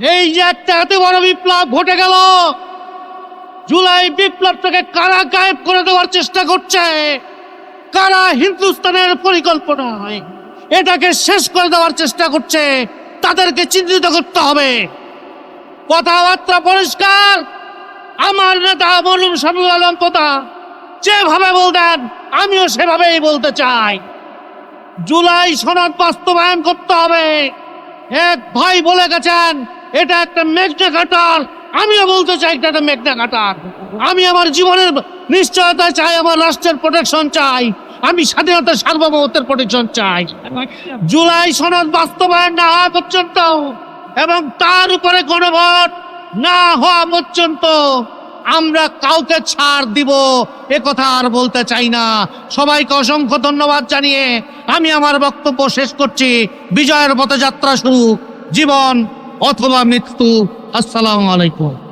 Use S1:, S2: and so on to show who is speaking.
S1: এই যে একটা এত বড় বিপ্লব ঘটে গেল। জুলাই বিপ্লবটাকে কারা গায়েব করে দেওয়ার চেষ্টা করছে? কারা হিন্দুস্তানের পরিকল্পনায় এটাকে শেষ করে দেওয়ার চেষ্টা করছে। তাদেরকে চিহ্নিত করতে হবে। কথাবার্তা পরিষ্কার। আমার নেতা বলুন শামীম আলম কথা যেভাবে বলতেন, আমিও সেভাবেই বলতে চাই। জুলাই সনদ বাস্তবায়ন করতে হবে। এক ভাই বলে গেছেন এটা একটা মেঘনা কাটার আমিও বলতে চাই এটা একটা মেঘনা কাটার আমি আমার জীবনের নিশ্চয়তা চাই, আমার রাষ্ট্রের প্রোটেকশন চাই। আমি স্বাধীনতা সার্বভৌমত্বের প্রোটেকশন চাই। জুলাই সনদ বাস্তবায়ন না হওয়া পর্যন্ত এবং তার উপরে গণভোট না হওয়া পর্যন্ত আমরা কাউকে ছাড় দিব, এ কথা আর বলতে চাই না। সবাইকে অসংখ্য ধন্যবাদ জানিয়ে আমি আমার বক্তব্য শেষ করছি। বিজয়ের পথযাত্রা শুরু। জীবন অথবা মৃত্যু। আসসালামু আলাইকুম।